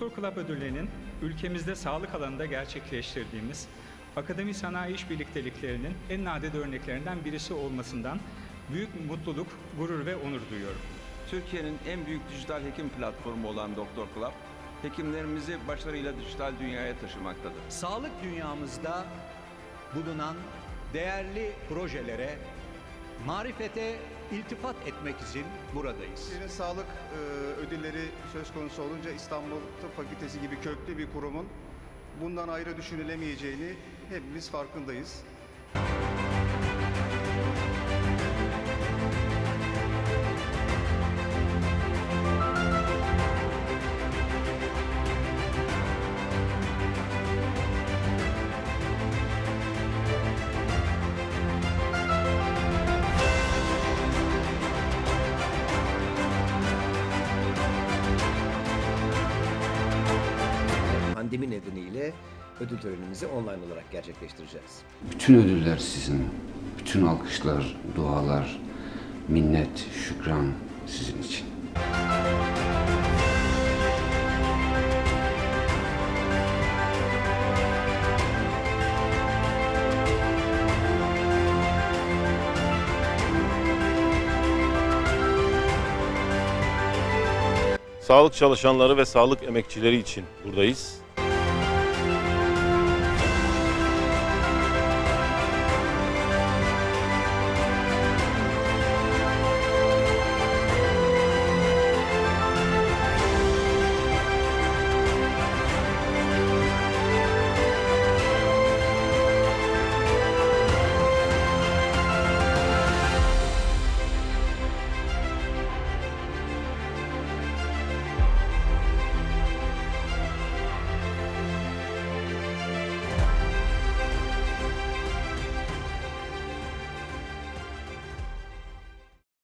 Doktor Club ödüllerinin ülkemizde sağlık alanında gerçekleştirdiğimiz akademi sanayi iş birlikteliklerinin en nadide örneklerinden birisi olmasından büyük mutluluk, gurur ve onur duyuyorum. Türkiye'nin en büyük dijital hekim platformu olan Doktor Club, hekimlerimizi başarıyla dijital dünyaya taşımaktadır. Sağlık dünyamızda bulunan değerli projelere, marifete iltifat etmek için buradayız. Türkiye'nin sağlık e, ödülleri söz konusu olunca İstanbul Tıp Fakültesi gibi köklü bir kurumun bundan ayrı düşünülemeyeceğini hepimiz farkındayız. Pandemi nedeniyle ödül törenimizi online olarak gerçekleştireceğiz. Bütün ödüller sizin. Bütün alkışlar, dualar, minnet, şükran sizin için. Sağlık çalışanları ve sağlık emekçileri için buradayız.